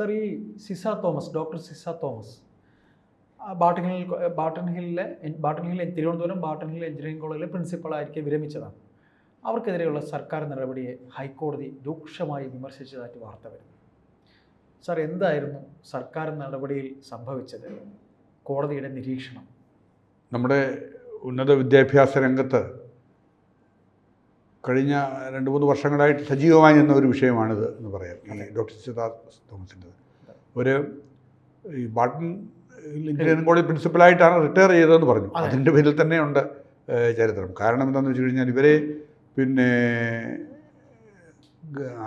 Sir ഈ Ciza Thomas doctor Ciza Thomas Barton Hill Barton ഹില്ലിലെ Barton Hill Thiruvananthapuram Barton Hill engineering കോളേജിലെ പ്രിൻസിപ്പളായിരിക്കെ വിരമിച്ചതാണ്. അവർക്കെതിരെയുള്ള സർക്കാർ നടപടിയെ ഹൈക്കോടതി രൂക്ഷമായി വിമർശിച്ചതായിട്ട് വാർത്ത വരുന്നു. സാർ എന്തായിരുന്നു സർക്കാർ നടപടിയിൽ സംഭവിച്ചത്? കോടതിയുടെ നിരീക്ഷണം. നമ്മുടെ ഉന്നത വിദ്യാഭ്യാസ രംഗത്ത് കഴിഞ്ഞ രണ്ട് മൂന്ന് വർഷങ്ങളായിട്ട് സജീവമായി നിന്ന ഒരു വിഷയമാണിത് എന്ന് പറയാം. ഈ ഡോക്ടർ സിദ്ധാർത്ഥ് തോമസിന്റെത്. ഒരു ഈ ബാട്ടൺ എഞ്ചിനീയറിംഗ് കോളേജ് പ്രിൻസിപ്പലായിട്ടാണ് റിട്ടയർ ചെയ്തതെന്ന് പറഞ്ഞു. അതെ. അതിന്റെ പേരിൽ തന്നെയുണ്ട് ചരിത്രം. കാരണം എന്താണെന്ന് വെച്ച് കഴിഞ്ഞാൽ ഇവരെ പിന്നെ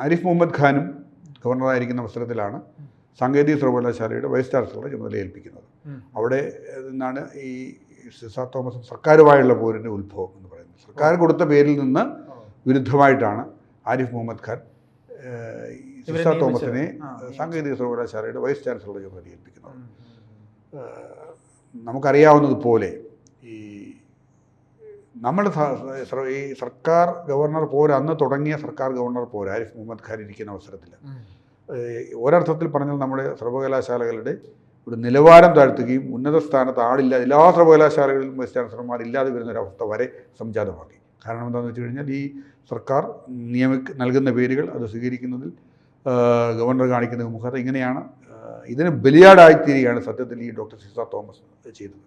ആരിഫ് മുഹമ്മദ് ഖാനും ഗവർണറായിരിക്കുന്ന അവസരത്തിലാണ് സാങ്കേതിക സർവകലാശാലയുടെ വൈസ് ചാൻസലറെ ചുമതല ഏൽപ്പിക്കുന്നത്. അവിടെ നിന്നാണ് ഈ സിസാർ തോമസ് സർക്കാരുമായുള്ള പോരിന്റെ ഉത്ഭവം എന്ന് പറയുന്നത്. സർക്കാർ കൊടുത്ത പേരിൽ നിന്ന് വിരുദ്ധമായിട്ടാണ് ആരിഫ് മുഹമ്മദ് ഖാൻ സിസ. തോമസിനെ സാങ്കേതിക സർവകലാശാലയുടെ വൈസ് ചാൻസലറുടെ ചുമതല ഏൽപ്പിക്കുന്നത് നമുക്കറിയാവുന്നതുപോലെ ഈ നമ്മുടെ ഈ സർക്കാർ ഗവർണർ പോര് അന്ന് തുടങ്ങിയ സർക്കാർ ഗവർണർ പോര് ആരിഫ് മുഹമ്മദ് ഖാൻ ഇരിക്കുന്ന അവസരത്തിൽ. ഒരർത്ഥത്തിൽ പറഞ്ഞാൽ നമ്മുടെ സർവകലാശാലകളുടെ ഒരു നിലവാരം താഴ്ത്തുകയും ഉന്നത സ്ഥാനത്ത് ആളില്ല എല്ലാ സർവകലാശാലകളിലും വൈസ് ചാൻസലർമാർ ഇല്ലാതെ വരുന്ന ഒരു അവസ്ഥ വരെ സംജാതമാക്കി. കാരണം എന്താണെന്ന് വെച്ച് കഴിഞ്ഞാൽ ഈ സർക്കാർ നിയമിക്ക നൽകുന്ന പേരുകൾ അത് സ്വീകരിക്കുന്നതിൽ ഗവർണർ കാണിക്കുന്ന മുഖത്ത് ഇങ്ങനെയാണ് ഇതിന് ബലിയാടായിത്തീരുകയാണ് സത്യത്തിൽ ഈ ഡോക്ടർ സിസ തോമസ് ചെയ്തത്.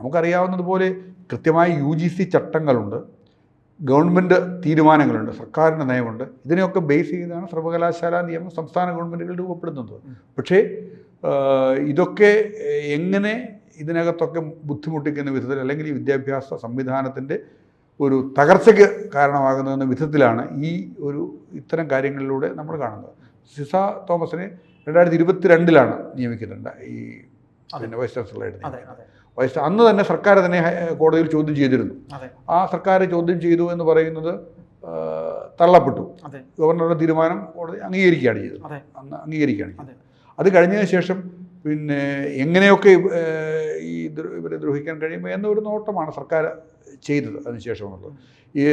നമുക്കറിയാവുന്നതുപോലെ കൃത്യമായി യു ജി സി ചട്ടങ്ങളുണ്ട് ഗവൺമെന്റ് തീരുമാനങ്ങളുണ്ട് സർക്കാരിന്റെ നയമുണ്ട്. ഇതിനെയൊക്കെ ബേസ് ചെയ്താണ് സർവകലാശാല നിയമം സംസ്ഥാന ഗവൺമെന്റുകൾ രൂപപ്പെടുന്നത്. പക്ഷേ ഇതൊക്കെ എങ്ങനെ ഇതിനകത്തൊക്കെ ബുദ്ധിമുട്ടിക്കുന്ന വിധത്തിൽ അല്ലെങ്കിൽ ഈ വിദ്യാഭ്യാസ സംവിധാനത്തിന്റെ ഒരു തകർച്ചയ്ക്ക് കാരണമാകുന്ന വിധത്തിലാണ് ഈ ഒരു ഇത്തരം കാര്യങ്ങളിലൂടെ നമ്മൾ കാണുന്നത്. സിസ തോമസിനെ രണ്ടായിരത്തി ഇരുപത്തി രണ്ടിലാണ് നിയമിക്കുന്നുണ്ട് ഈ പിന്നെ വൈസ് ചാൻസലറായിട്ട് വൈസ് അന്ന് തന്നെ സർക്കാർ തന്നെ കോടതിയിൽ ചോദ്യം ചെയ്തിരുന്നു. ആ സർക്കാർ ചോദ്യം ചെയ്തു എന്ന് പറയുന്നത് തള്ളപ്പെട്ടു. ഗവർണറുടെ തീരുമാനം കോടതി അംഗീകരിക്കുകയാണ് ചെയ്തത്. അന്ന് അംഗീകരിക്കുകയാണ് ചെയ്തത്. അത്. കഴിഞ്ഞതിന് ശേഷം പിന്നെ എങ്ങനെയൊക്കെ ഈ ഇവരെ ദ്രോഹിക്കാൻ കഴിയുമ്പോൾ എന്നൊരു നോട്ടമാണ് സർക്കാർ ചെയ്തത് അതിനുശേഷം എന്നുള്ളത് ഈ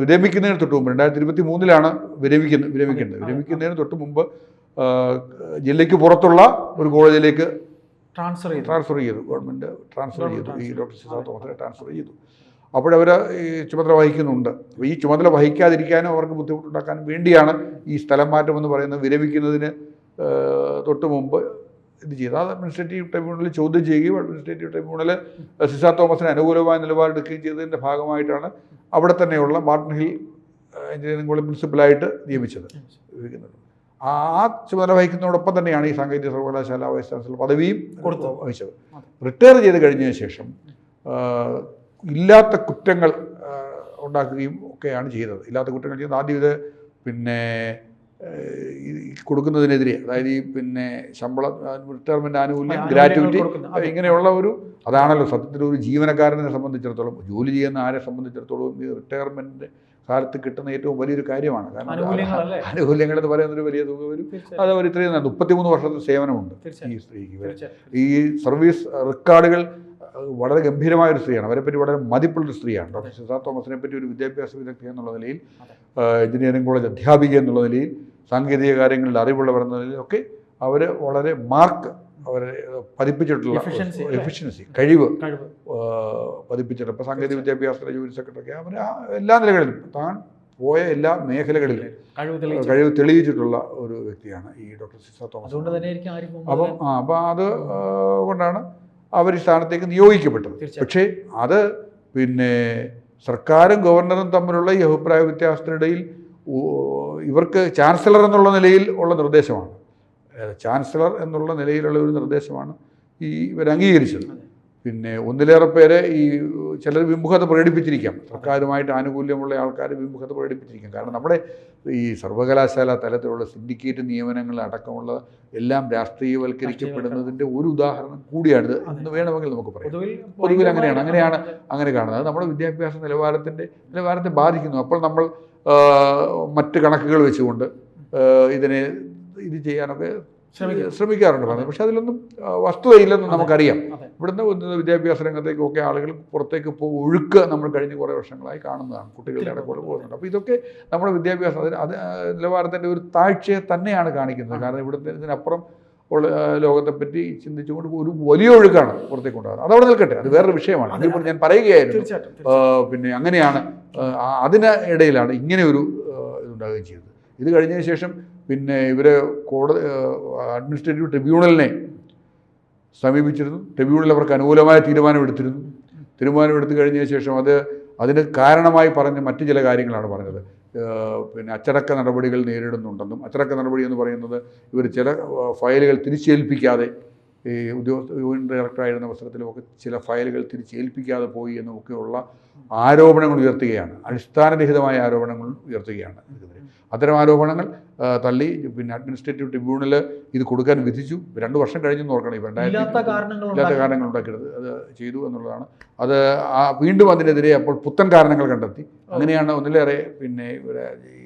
വിരമിക്കുന്നതിന് തൊട്ട് മുമ്പ് രണ്ടായിരത്തി ഇരുപത്തി മൂന്നിലാണ് വിരമിക്കുന്നത് അതെ. വിരമിക്കുന്നതിന് തൊട്ട് മുമ്പ് ജില്ലയ്ക്ക് പുറത്തുള്ള ഒരു കോളേജിലേക്ക് ട്രാൻസ്ഫർ ചെയ്തു. ട്രാൻസ്ഫർ ചെയ്തു. ഗവൺമെന്റ് ട്രാൻസ്ഫർ ചെയ്തു. ഈ ഡോക്ടർ സിദ്ധാർത്ഥ തോമസിനെ ട്രാൻസ്ഫർ ചെയ്തു. അപ്പോഴവർ ഈ ചുമതല വഹിക്കുന്നുണ്ട്. അപ്പോൾ ഈ ചുമതല വഹിക്കാതിരിക്കാനും അവർക്ക് ബുദ്ധിമുട്ടുണ്ടാക്കാനും വേണ്ടിയാണ് ഈ സ്ഥലം മാറ്റം എന്ന് പറയുന്നത് വിരമിക്കുന്നതിന് തൊട്ട് മുമ്പ് ഇത് ചെയ്ത് അത് അഡ്മിനിസ്ട്രേറ്റീവ് ട്രൈബ്യൂണലിൽ ചോദ്യം ചെയ്യുകയും അഡ്മിനിസ്ട്രേറ്റീവ് ട്രൈബ്യൂണൽ സിസാർ തോമസിന് അനുകൂലമായ നിലപാടെടുക്കുകയും ചെയ്തതിന്റെ ഭാഗമായിട്ടാണ് അവിടെ തന്നെയുള്ള മാർട്ടിൻ ഹിൽ എഞ്ചിനീയറിംഗ് കോളേജ് പ്രിൻസിപ്പലായിട്ട് നിയമിച്ചത്. ആ ചുമതല വഹിക്കുന്നതോടൊപ്പം തന്നെയാണ് ഈ സാങ്കേതിക സർവകലാശാല വൈസ് ചാൻസലർ പദവിയും കൊടുത്ത് വഹിച്ചത്. റിട്ടയർ ചെയ്ത് കഴിഞ്ഞതിന് ശേഷം ഇല്ലാത്ത കുറ്റങ്ങൾ ഉണ്ടാക്കുകയും ഒക്കെയാണ് ചെയ്തത്. ഇല്ലാത്ത കുറ്റങ്ങൾ ചെയ്യുന്നത്. ആദ്യം ഇത് പിന്നെ കൊടുക്കുന്നതിനെതിരെ അതായത് ഈ പിന്നെ ശമ്പളം റിട്ടയർമെന്റ് ആനുകൂല്യം ഗ്രാറ്റുവിറ്റി ഇങ്ങനെയുള്ള ഒരു അതാണല്ലോ സത്യത്തിൽ ഒരു ജീവനക്കാരനെ സംബന്ധിച്ചിടത്തോളം ജോലി ചെയ്യുന്ന ആരെ സംബന്ധിച്ചിടത്തോളം ഈ റിട്ടയർമെന്റ് കാലത്ത് കിട്ടുന്ന ഏറ്റവും വലിയൊരു കാര്യമാണ്. കാരണം? ആനുകൂല്യങ്ങൾ എന്ന് പറയുന്ന ഒരു വലിയ തുക വരും. അത് അവർ ഇത്രയും മുപ്പത്തിമൂന്ന് വർഷത്തെ സേവനമുണ്ട് ഈ സ്ത്രീക്ക് ഈ സർവീസ് റെക്കോർഡുകൾ വളരെ ഗംഭീരമായ ഒരു സ്ത്രീയാണ്. അവരെ അവരെപ്പറ്റി വളരെ മതിപ്പുള്ള സ്ത്രീയാണ്. ഡോക്ടർ സിദ്ധാർത്ഥ തോമസിനെ പറ്റി ഒരു വിദ്യാഭ്യാസ വിദഗ്ധ എന്നുള്ള നിലയിൽ എഞ്ചിനീയറിംഗ് കോളേജ് അധ്യാപിക എന്നുള്ള നിലയിൽ സാങ്കേതിക കാര്യങ്ങളിൽ അറിവുള്ളവർ എന്ന നിലയിലൊക്കെ അവർ വളരെ മാർക്ക് അവരെ പതിപ്പിച്ചിട്ടുള്ള എഫിഷ്യൻസി കഴിവ് പതിപ്പിച്ചിട്ടുണ്ട്. ഇപ്പോൾ സാങ്കേതിക വിദ്യാഭ്യാസത്തിലെ ജോലി സെക്രട്ടറി അവർ എല്ലാ നിലകളിലും താൻ പോയ എല്ലാ മേഖലകളിലും കഴിവ് തെളിയിച്ചിട്ടുള്ള ഒരു വ്യക്തിയാണ് ഈ ഡോക്ടർ സിസ തോമസ്. അപ്പം ആ അപ്പം അത് കൊണ്ടാണ് അവർ ഈ സ്ഥാനത്തേക്ക് നിയോഗിക്കപ്പെട്ടത് പക്ഷേ അത് പിന്നെ സർക്കാരും ഗവർണറും തമ്മിലുള്ള ഈ അഭിപ്രായ വ്യത്യാസത്തിനിടയിൽ ഇവർക്ക് ചാൻസലർ എന്നുള്ള നിലയിൽ ഉള്ള നിർദ്ദേശമാണ്. ചാൻസലർ എന്നുള്ള നിലയിലുള്ള ഒരു നിർദ്ദേശമാണ് ഈ ഇവർ അംഗീകരിച്ചത്. പിന്നെ ഒന്നിലേറെ പേരെ ഈ ചിലർ വിമുഖത പ്രകടിപ്പിച്ചിരിക്കാം. സർക്കാരുമായിട്ട് ആനുകൂല്യമുള്ള ആൾക്കാർ വിമുഖത പ്രകടിപ്പിച്ചിരിക്കാം. കാരണം നമ്മുടെ ഈ സർവകലാശാല തലത്തിലുള്ള സിൻഡിക്കേറ്റ് നിയമനങ്ങൾ അടക്കമുള്ള എല്ലാം രാഷ്ട്രീയവൽക്കരിക്കപ്പെടുന്നതിന്റെ ഒരു ഉദാഹരണം കൂടിയാണിത്. എന്ന് വേണമെങ്കിൽ നമുക്ക് പറയാം. പൊതുവിൽ അങ്ങനെയാണ്. അങ്ങനെയാണ് അങ്ങനെ കാണുന്നത്. നമ്മുടെ വിദ്യാഭ്യാസ നിലവാരത്തിന്റെ നിലവാരത്തെ ബാധിക്കുന്നു. അപ്പോൾ നമ്മൾ മറ്റ് കണക്കുകൾ വെച്ചുകൊണ്ട് ഇതിനെ ഇത് ചെയ്യാനൊക്കെ. ശ്രമിക്കാറുണ്ട് പറഞ്ഞത്. പക്ഷെ അതിലൊന്നും വസ്തുതയില്ലെന്ന് നമുക്കറിയാം. ഇവിടുന്ന് വിദ്യാഭ്യാസ രംഗത്തേക്കൊക്കെ ആളുകൾ പുറത്തേക്ക് പോകും ഒഴുക്ക് നമ്മൾ കഴിഞ്ഞ കുറേ വർഷങ്ങളായി കാണുന്നതാണ്. കുട്ടികളുടെ ഇടയ്ക്കൂടെ പോകുന്നുണ്ട്. അപ്പോൾ ഇതൊക്കെ നമ്മുടെ വിദ്യാഭ്യാസം അതിന് അത് നിലവാരത്തിന്റെ ഒരു താഴ്ചയെ തന്നെയാണ് കാണിക്കുന്നത്. കാരണം ഇവിടുത്തെ ഇതിനപ്പുറം ഉള്ള ലോകത്തെപ്പറ്റി ചിന്തിച്ചുകൊണ്ട് ഒരു വലിയ ഒഴുക്കാണ് പുറത്തേക്ക് കൊണ്ടുപോകുന്നത്. അതവിടെ നിൽക്കട്ടെ. അത് വേറൊരു വിഷയമാണ്. അതിപ്പോൾ ഞാൻ പറയുകയായിരുന്നു. പിന്നെ അങ്ങനെയാണ് അതിന് ഇടയിലാണ് ഇങ്ങനെ ഒരു ഇതുണ്ടാകുകയും ചെയ്തത്. ഇത് കഴിഞ്ഞതിന് ശേഷം പിന്നെ ഇവരെ കോടതി അഡ്മിനിസ്ട്രേറ്റീവ് ട്രിബ്യൂണലിനെ സമീപിച്ചിരുന്നു. ട്രിബ്യൂണൽ അവർക്ക് അനുകൂലമായ തീരുമാനമെടുത്തിരുന്നു തീരുമാനമെടുത്തു കഴിഞ്ഞതിന് ശേഷം അത് അതിന് കാരണമായി പറഞ്ഞ മറ്റു ചില കാര്യങ്ങളാണ് പറഞ്ഞത്. പിന്നെ അച്ചടക്ക നടപടികൾ നേരിടുന്നുണ്ടെന്നും അച്ചടക്ക നടപടി എന്ന് പറയുന്നത് ഇവർ ചില ഫയലുകൾ തിരിച്ചേൽപ്പിക്കാതെ ഈ ഉദ്യോഗസ്ഥ യൂണിയൻ ഡയറക്ടറായിരുന്ന അവസരത്തിലുമൊക്കെ ചില ഫയലുകൾ തിരിച്ചേൽപ്പിക്കാതെ പോയി എന്നുമൊക്കെയുള്ള ആരോപണങ്ങൾ ഉയർത്തുകയാണ്. അടിസ്ഥാനരഹിതമായ ആരോപണങ്ങൾ ഉയർത്തുകയാണ് അത്തരം ആരോപണങ്ങൾ തള്ളി പിന്നെ അഡ്മിനിസ്ട്രേറ്റീവ് ട്രിബ്യൂണൽ ഇത് കൊടുക്കാൻ വിധിച്ചു. രണ്ട് വർഷം കഴിഞ്ഞെന്ന് ഓർക്കണം ഈ ഇല്ലാത്ത രണ്ടായിരത്തി കാരണങ്ങൾ ഇല്ലാത്ത കാരണങ്ങൾ ഉണ്ടാക്കരുത് അത് ചെയ്തു എന്നുള്ളതാണ്. അത് വീണ്ടും അതിനെതിരെ അപ്പോൾ പുത്തൻ കാരണങ്ങൾ കണ്ടെത്തി. അങ്ങനെയാണ് ഒന്നിലേറെ പിന്നെ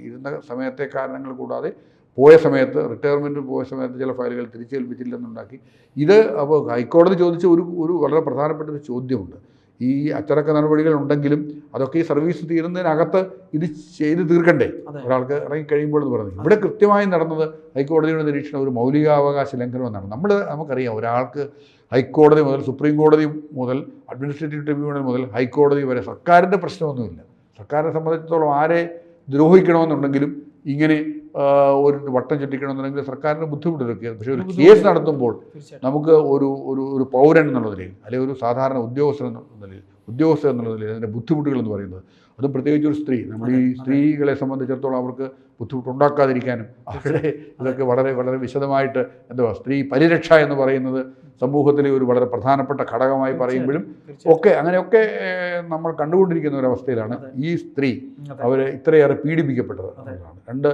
ഇരുന്ന സമയത്തെ കാരണങ്ങൾ കൂടാതെ പോയ സമയത്ത് റിട്ടയർമെന്റ് പോയ സമയത്ത് ചില ഫയലുകൾ തിരിച്ചേൽപ്പിച്ചില്ലെന്നുണ്ടാക്കി. ഇത് അപ്പോൾ ഹൈക്കോടതി ചോദിച്ച ഒരു ഒരു വളരെ പ്രധാനപ്പെട്ട ഒരു ചോദ്യമുണ്ട്. ഈ അച്ചടക്ക നടപടികൾ ഉണ്ടെങ്കിലും അതൊക്കെ ഈ സർവീസ് തീരുന്നതിനകത്ത് ഇത് ചെയ്ത് തീർക്കണ്ടേ? ഒരാൾക്ക് ഇറങ്ങി കഴിയുമ്പോൾ എന്ന് പറഞ്ഞു. ഇവിടെ കൃത്യമായി നടന്നത് ഹൈക്കോടതിയുടെ നിരീക്ഷണം ഒരു മൗലികാവകാശ ലംഘനം എന്നാണ് നമ്മൾ നമുക്കറിയാം ഒരാൾക്ക് ഹൈക്കോടതി മുതൽ സുപ്രീം കോടതി മുതൽ അഡ്മിനിസ്ട്രേറ്റീവ് ട്രിബ്യൂണൽ മുതൽ ഹൈക്കോടതി വരെ സർക്കാരിന്റെ പ്രശ്നമൊന്നുമില്ല. സർക്കാരിനെ സംബന്ധിച്ചിടത്തോളം ആരെ ദ്രോഹിക്കണമെന്നുണ്ടെങ്കിലും ഇങ്ങനെ ഒരു വട്ടം ചുറ്റിക്കണമെന്നുണ്ടെങ്കിൽ സർക്കാരിന് ബുദ്ധിമുട്ടൊക്കെ പക്ഷേ ഒരു കേസ് നടത്തുമ്പോൾ നമുക്ക് ഒരു ഒരു ഒരു പൗരൻ എന്നുള്ള നിലയിൽ അല്ലെങ്കിൽ ഒരു സാധാരണ ഉദ്യോഗസ്ഥൻ എന്നുള്ള നിലയിൽ ഉദ്യോഗസ്ഥൻ എന്നുള്ള നിലയിൽ അതിന്റെ ബുദ്ധിമുട്ടുകൾ എന്ന് പറയുന്നത്. അതും പ്രത്യേകിച്ച് ഒരു സ്ത്രീ. നമ്മൾ ഈ. സ്ത്രീകളെ സംബന്ധിച്ചിടത്തോളം അവർക്ക് ബുദ്ധിമുട്ടുണ്ടാക്കാതിരിക്കാനും അവരുടെ ഇതൊക്കെ വളരെ വളരെ വിശദമായിട്ട് എന്തുവാ സ്ത്രീ പരിരക്ഷ എന്ന് പറയുന്നത് സമൂഹത്തിലെ ഒരു വളരെ പ്രധാനപ്പെട്ട ഘടകമായി പറയുമ്പോഴും ഒക്കെ അങ്ങനെയൊക്കെ നമ്മൾ കണ്ടുകൊണ്ടിരിക്കുന്ന ഒരു അവസ്ഥയിലാണ് ഈ സ്ത്രീ അവരെ അവർ ഇത്രയേറെ പീഡിപ്പിക്കപ്പെട്ടത് എന്നുള്ളതാണ്. രണ്ട്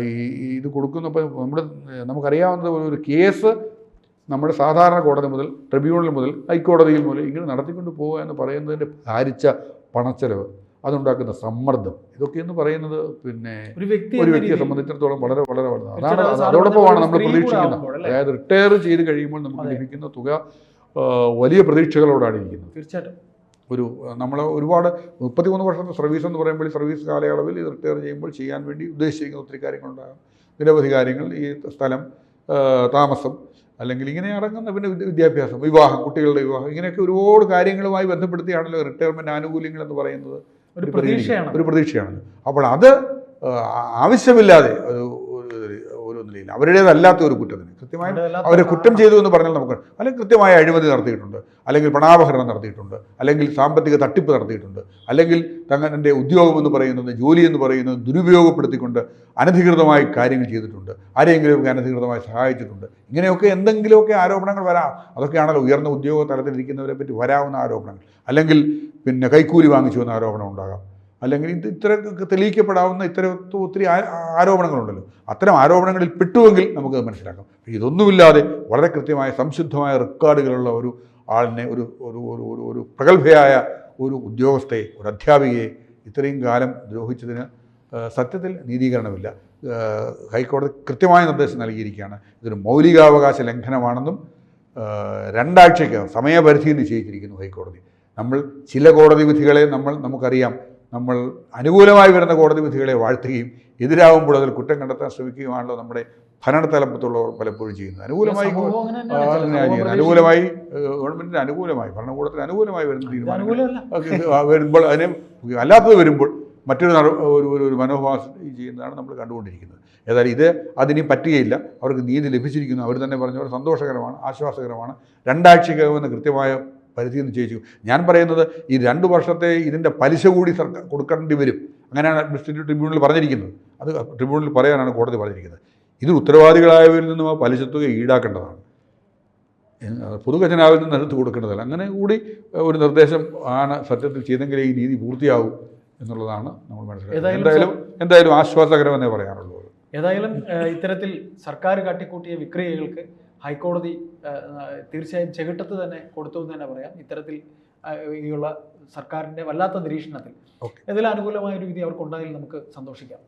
ഈ ഈ ഇത് കൊടുക്കുന്നപ്പോൾ നമ്മുടെ നമുക്കറിയാവുന്ന ഒരു കേസ് നമ്മുടെ സാധാരണ കോടതി മുതൽ ട്രിബ്യൂണൽ മുതൽ ഹൈക്കോടതിയിൽ മുതൽ ഇങ്ങനെ നടത്തിക്കൊണ്ട് പോവുക എന്ന് പറയുന്നതിന്റെ ഭാരിച്ച പണച്ചെലവ് അതുണ്ടാക്കുന്ന സമ്മർദ്ദം ഇതൊക്കെ എന്ന് പറയുന്നത് പിന്നെ ഒരു വ്യക്തിയെ സംബന്ധിച്ചിടത്തോളം വളരെ വളരെ വളരെ അതാണ് അതോടൊപ്പമാണ് നമ്മൾ പ്രതീക്ഷിക്കുന്നത്. അതായത് റിട്ടയർ ചെയ്ത് കഴിയുമ്പോൾ നമുക്ക് ലഭിക്കുന്ന തുക വലിയ പ്രതീക്ഷകളോടാണ് ഇരിക്കുന്നത്. തീർച്ചയായിട്ടും. ഒരു നമ്മൾ ഒരുപാട് മുപ്പത്തിമൂന്ന് വർഷത്തെ സർവീസ് എന്ന് പറയുമ്പോൾ ഈ സർവീസ് കാലയളവിൽ ഇത് റിട്ടയർ ചെയ്യുമ്പോൾ ചെയ്യാൻ വേണ്ടി ഉദ്ദേശിക്കുന്ന ഒത്തിരി കാര്യങ്ങളുണ്ടാകും. നിരവധി കാര്യങ്ങൾ ഈ സ്ഥലം താമസം അല്ലെങ്കിൽ ഇങ്ങനെ അടങ്ങുന്ന പിന്നെ വിദ്യാഭ്യാസം വിവാഹം കുട്ടികളുടെ വിവാഹം ഇങ്ങനെയൊക്കെ ഒരുപാട് കാര്യങ്ങളുമായി ബന്ധപ്പെടുത്തിയാണല്ലോ റിട്ടയർമെന്റ് ആനുകൂല്യങ്ങൾ എന്ന് പറയുന്നത്. ഒരു പ്രതീക്ഷയാണ്. ഒരു പ്രതീക്ഷയാണ് അപ്പോൾ അത് ആവശ്യമില്ലാതെ നിലയിൽ അവരുടേതല്ലാത്ത ഒരു കുറ്റത്തിന് കൃത്യമായി അവരെ കുറ്റം ചെയ്തു എന്ന് പറഞ്ഞാൽ നമുക്ക് അല്ലെങ്കിൽ കൃത്യമായ അഴിമതി നടത്തിയിട്ടുണ്ട്. അല്ലെങ്കിൽ പണാപഹരണം നടത്തിയിട്ടുണ്ട്. അല്ലെങ്കിൽ സാമ്പത്തിക തട്ടിപ്പ് നടത്തിയിട്ടുണ്ട്. അല്ലെങ്കിൽ തങ്ങളുടെ ഉദ്യോഗം എന്ന് പറയുന്നത് ജോലി എന്ന് പറയുന്നത് ദുരുപയോഗപ്പെടുത്തിക്കൊണ്ട് അനധികൃതമായി കാര്യങ്ങൾ ചെയ്തിട്ടുണ്ട്. ആരെയെങ്കിലുമൊക്കെ അനധികൃതമായി സഹായിച്ചിട്ടുണ്ട്. ഇങ്ങനെയൊക്കെ എന്തെങ്കിലുമൊക്കെ ആരോപണങ്ങൾ വരാം. അതൊക്കെയാണല്ലോ ഉയർന്ന ഉദ്യോഗ തലത്തിലിരിക്കുന്നവരെ പറ്റി വരാവുന്ന ആരോപണങ്ങൾ. അല്ലെങ്കിൽ പിന്നെ കൈക്കൂലി വാങ്ങിച്ചു എന്ന ആരോപണം ഉണ്ടാകാം. അല്ലെങ്കിൽ ഇത് ഇത്ര തെളിയിക്കപ്പെടാവുന്ന ഇത്തരം ഒത്തിരി ആരോപണങ്ങളുണ്ടല്ലോ. അത്തരം ആരോപണങ്ങളിൽ പെട്ടുവെങ്കിൽ നമുക്ക് മനസ്സിലാക്കാം. ഇതൊന്നുമില്ലാതെ വളരെ കൃത്യമായ സംശുദ്ധമായ റെക്കോർഡുകളുള്ള ഒരു ആളിനെ ഒരു ഒരു ഒരു ഒരു ഒരു പ്രഗത്ഭയായ ഒരു ഉദ്യോഗസ്ഥയെ ഒരു അധ്യാപികയെ ഇത്രയും കാലം ദ്രോഹിച്ചതിന് സത്യത്തിൽ നീതീകരണമില്ല. ഹൈക്കോടതി കൃത്യമായ നിർദ്ദേശം നൽകിയിരിക്കുകയാണ്. ഇതൊരു മൗലികാവകാശ ലംഘനമാണെന്നും രണ്ടാഴ്ചയ്ക്ക് സമയപരിധി നിശ്ചയിച്ചിരിക്കുന്നു ഹൈക്കോടതി. നമ്മൾ ചില കോടതി വിധികളെ നമ്മൾ നമുക്കറിയാം. നമ്മൾ അനുകൂലമായി വരുന്ന കോടതി വിധികളെ വാഴ്ത്തുകയും എതിരാകുമ്പോൾ അതിൽ കുറ്റം കണ്ടെത്താൻ ശ്രമിക്കുകയുമാണല്ലോ നമ്മുടെ ഭരണതലപ്പത്തുള്ളവർ പലപ്പോഴും ചെയ്യുന്നത്. അനുകൂലമായി. അനുകൂലമായി ഗവൺമെന്റിന് അനുകൂലമായി ഭരണകൂടത്തിന് അനുകൂലമായി വരുന്ന തീരുമാനങ്ങൾ വരുമ്പോൾ അതിനെ അല്ലാത്തത് വരുമ്പോൾ മറ്റൊരു നട- ഒരു ഒരു മനോഭാസം ചെയ്യുന്നതാണ് നമ്മൾ കണ്ടുകൊണ്ടിരിക്കുന്നത്. ഏതായാലും ഇത് അതിനി പറ്റുകയില്ല. അവർക്ക് നീതി ലഭിച്ചിരിക്കുന്നു. അവർ തന്നെ പറഞ്ഞ പോലെ സന്തോഷകരമാണ് ആശ്വാസകരമാണ്. രണ്ടാഴ്ചക്കകം എന്ന കൃത്യമായ പരിധി നിശ്ചയിച്ചു ഞാൻ പറയുന്നത് ഈ രണ്ട് വർഷത്തെ ഇതിന്റെ പലിശ കൂടി സർക്കാർ കൊടുക്കേണ്ടി വരും. അങ്ങനെയാണ് അഡ്മിനിസ്ട്രേറ്റീവ് ട്രിബ്യൂണൽ പറഞ്ഞിരിക്കുന്നത്. അത് ട്രിബ്യൂണൽ പറയാനാണ് കോടതി പറഞ്ഞിരിക്കുന്നത്. ഇതിൽ ഉത്തരവാദികളായവരിൽ നിന്നും ആ പലിശ തുക ഈടാക്കേണ്ടതാണ് പൊതുഖജനാവിൽ നിന്ന് എടുത്ത് കൊടുക്കേണ്ടതല്ല. അങ്ങനെ കൂടി ഒരു നിർദ്ദേശം ആണ് സത്യത്തിൽ ചെയ്തെങ്കിൽ ഈ നീതി പൂർത്തിയാവും എന്നുള്ളതാണ് നമ്മൾ മനസ്സിലാക്കുന്നത്. എന്തായാലും എന്തായാലും ആശ്വാസകരമെന്നേ പറയാനുള്ളൂ. ഏതായാലും ഇത്തരത്തിൽ സർക്കാർ കാട്ടിക്കൂട്ടിയ വിക്രിയകൾക്ക് ഹൈക്കോടതി തീർച്ചയായും ചെകിട്ടത്ത് തന്നെ കൊടുത്തു എന്ന് തന്നെ പറയാം. ഇത്തരത്തിൽ ഈയുള്ള സർക്കാരിന്റെ വല്ലാത്ത നിരീക്ഷണത്തിൽ. ഇതിൽ അനുകൂലമായ ഒരു വിധി അവർക്ക് ഉണ്ടായാലും നമുക്ക് സന്തോഷിക്കാം.